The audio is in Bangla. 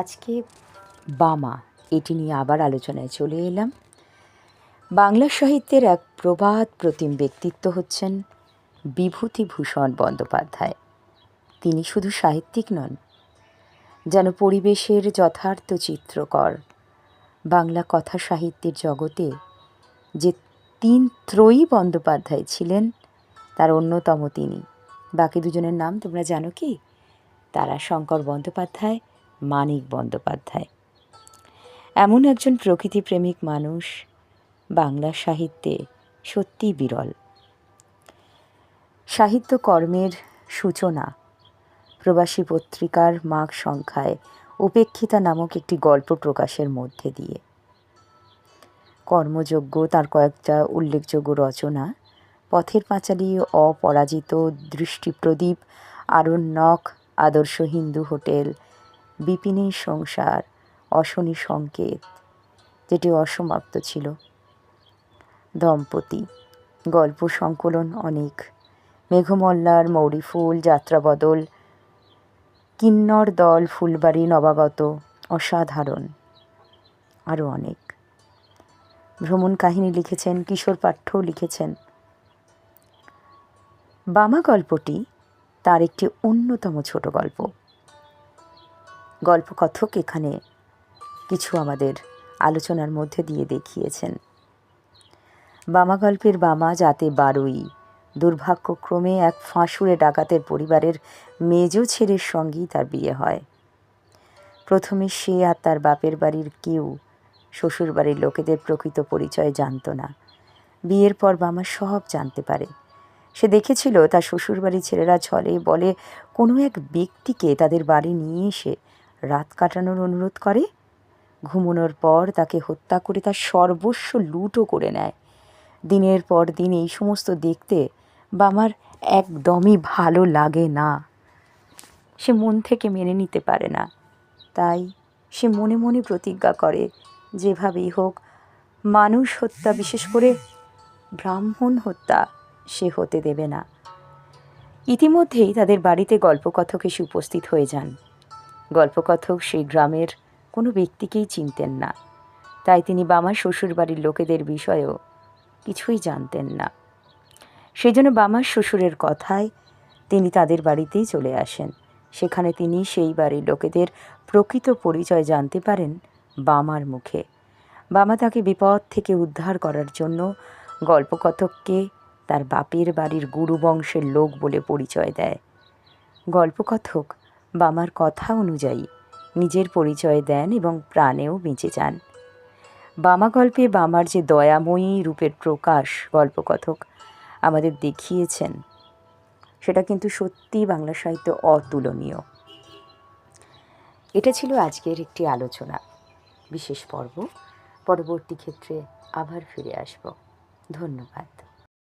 আজকে বামা, এটি নিয়ে আবার আলোচনায় চলে এলাম। বাংলা সাহিত্যের এক প্রবাদ প্রতিম ব্যক্তিত্ব হচ্ছেন বিভূতিভূষণ বন্দ্যোপাধ্যায়। তিনি শুধু সাহিত্যিক নন, যেন পরিবেশের যথার্থ চিত্রকর, বাংলা কথা সাহিত্যের জগতে যে তিন ত্রয়ী বন্দ্যোপাধ্যায় ছিলেন, তার অন্যতম তিনি। বাকি দুজনের নাম তোমরা জানো কি? তারা শঙ্কর বন্দ্যোপাধ্যায় মানিক বন্দ্যোপাধ্যায়। এমন একজন প্রকৃতিপ্রেমিক মানুষ বাংলা সাহিত্যে সত্যিই বিরল। সাহিত্যকর্মের সূচনা প্রবাসী পত্রিকার মাঘ সংখ্যায় উপেক্ষিতা নামক একটি গল্প প্রকাশের মধ্যে দিয়ে। কর্মযোগ্য তার কয়েকটা উল্লেখযোগ্য রচনা, পথের পাঁচালী, অপরাজিত দৃষ্টিপ্রদীপ, আরণ্যক, আদর্শ হিন্দু হোটেল বিপিনের সংসার, অশনি সংকেত, যেটি অসমাপ্ত ছিল। দম্পতি, গল্প সংকলন অনেক, মেঘমল্লার মৌরিফুল যাত্রাবদল কিন্নর দল ফুলবাড়ি নবাগত, অসাধারণ আরও অনেক। ভ্রমণ কাহিনী লিখেছেন, কিশোর পাঠ্যও লিখেছেন। বামা গল্পটি তার একটি অন্যতম ছোট গল্প। গল্পকথক এখানে কিছু আমাদের আলোচনার মধ্যে দিয়ে দেখিয়েছেন। বামা গল্পের বামা যাতে বারুই। দুর্ভাগ্যক্রমে এক ফাঁসুড়ে ডাকাতের পরিবারের মেজ ছেলের সঙ্গেই তার বিয়ে হয়। প্রথমে সে আর তার বাপের বাড়ির কেউ শ্বশুর বাড়ির লোকেদের প্রকৃত পরিচয় জানতো না। বিয়ের পর বামা সব জানতে পারে। সে দেখেছিল তার শ্বশুরবাড়ির ছেলেরা ছলে বলে, কোনো এক ব্যক্তিকে তাদের বাড়ি নিয়ে এসে রাত কাটানোর অনুরোধ করে। ঘুমোনোর পর তাকে হত্যা করে তার সর্বস্ব লুটও করে নেয়। দিনের পর দিন এই সমস্ত দেখতে বা আমার একদমই ভালো লাগে না। সে মন থেকে মেনে নিতে পারে না। তাই সে মনে মনে প্রতিজ্ঞা করে, যেভাবেই হোক, মানুষ হত্যা, বিশেষ করে ব্রাহ্মণ হত্যা, সে হতে দেবে না। ইতিমধ্যেই তাদের বাড়িতে গল্পকথক এসে উপস্থিত হয়ে যান। গল্পকথক সেই গ্রামের কোনো ব্যক্তিকেই চিনতেন না। তাই তিনি বামার শ্বশুরবাড়ির লোকেদের বিষয়েও কিছুই জানতেন না। সেই জন্য বামার শ্বশুরের কথায় তিনি তাদের বাড়িতেই চলে আসেন। সেখানে তিনি সেই বাড়ির লোকেদের প্রকৃত পরিচয় জানতে পারেন বামার মুখে। বামা তাকে বিপদ থেকে উদ্ধার করার জন্য গল্পকথককে তার বাপের বাড়ির গুরু বংশের লোক বলে পরিচয় দেয়। গল্পকথক বামার কথা অনুযায়ী নিজের পরিচয় দেন এবং প্রাণেও বেঁচে যান। বামা গল্পে বামার যে দয়াময়ী রূপের প্রকাশ গল্পকথক আমাদের দেখিয়েছেন, সেটা কিন্তু সত্যি বাংলা সাহিত্য অতুলনীয়। এটা ছিল আজকের একটি আলোচনা। বিশেষ পর্ব। পরবর্তী ক্ষেত্রে আবার ফিরে আসব। ধন্যবাদ।